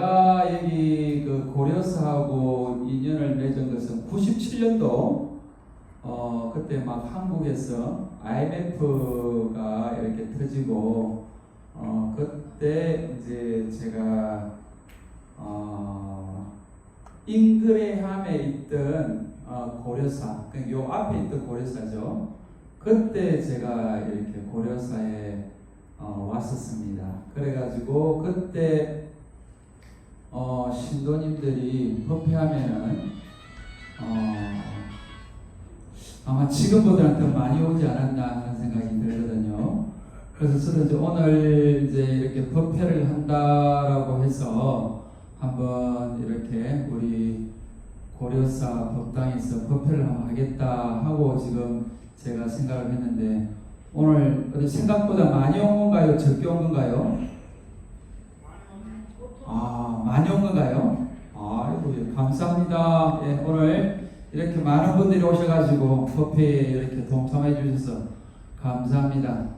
제가 여기 그 고려사하고 인연을 맺은 것은 97년도 어 그때 막 한국에서 IMF가 이렇게 터지고 어 그때 이제 제가 어 잉그레함에 있던 어 고려사 그요 앞에 있던 고려사죠. 그때 제가 이렇게 고려사에 어 왔었습니다. 그래가지고 그때 어, 신도님들이 법회하면은 어, 아마 지금보다는 더 많이 오지 않았나 하는 생각이 들거든요. 그래서 저도 이제 오늘 이제 이렇게 법회를 한다라고 해서 한번 이렇게 우리 고려사 법당에서 법회를 한번 하겠다 하고 지금 제가 생각을 했는데 오늘 생각보다 많이 온 건가요? 적게 온 건가요? 건가요? 아이고, 예, 감사합니다. 예, 오늘 이렇게 많은 분들이 오셔가지고 법회에 이렇게 동참해 주셔서 감사합니다.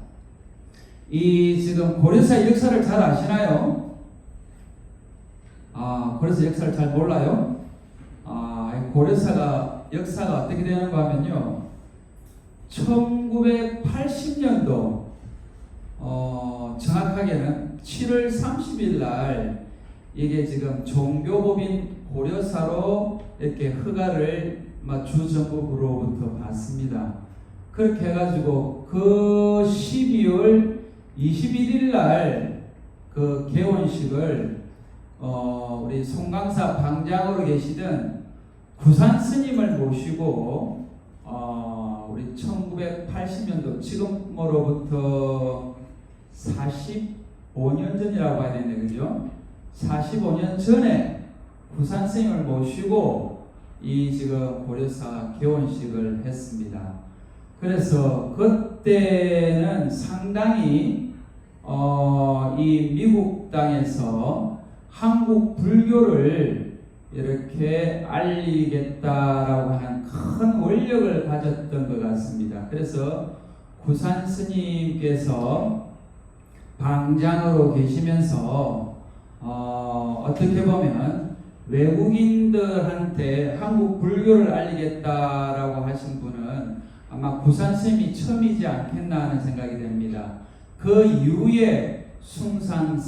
이 지금 고려사 역사를 잘 아시나요? 아, 고려사 역사를 잘 몰라요? 아, 이 고려사가 역사가 어떻게 되는가 하면요. 1980년도 어, 정확하게는 7월 30일 날 이게 지금 종교법인 고려사로 이렇게 허가를 막 주정부로부터 받습니다. 그렇게 해가지고 그 12월 21일 날 그 개원식을 어, 우리 송강사 방장으로 계시던 구산 스님을 모시고 어, 우리 1980년도 지금으로부터 45년 전이라고 해야 되네 그죠? 45년 전에 스님을 모시고 이 지금 고려사 개원식을 했습니다. 그래서 그때는 상당히 어, 이 미국 땅에서 한국 불교를 이렇게 알리겠다라고 하는 큰 원력을 가졌던 것 같습니다. 그래서 구산 스님께서 방장으로 계시면서 어, 어떻게 보면 외국인들한테 한국 불교를 알리겠다라고 하신 분은 아마 구산 스님이 처음이지 않겠나 하는 생각이 됩니다. 그 이후에 숭산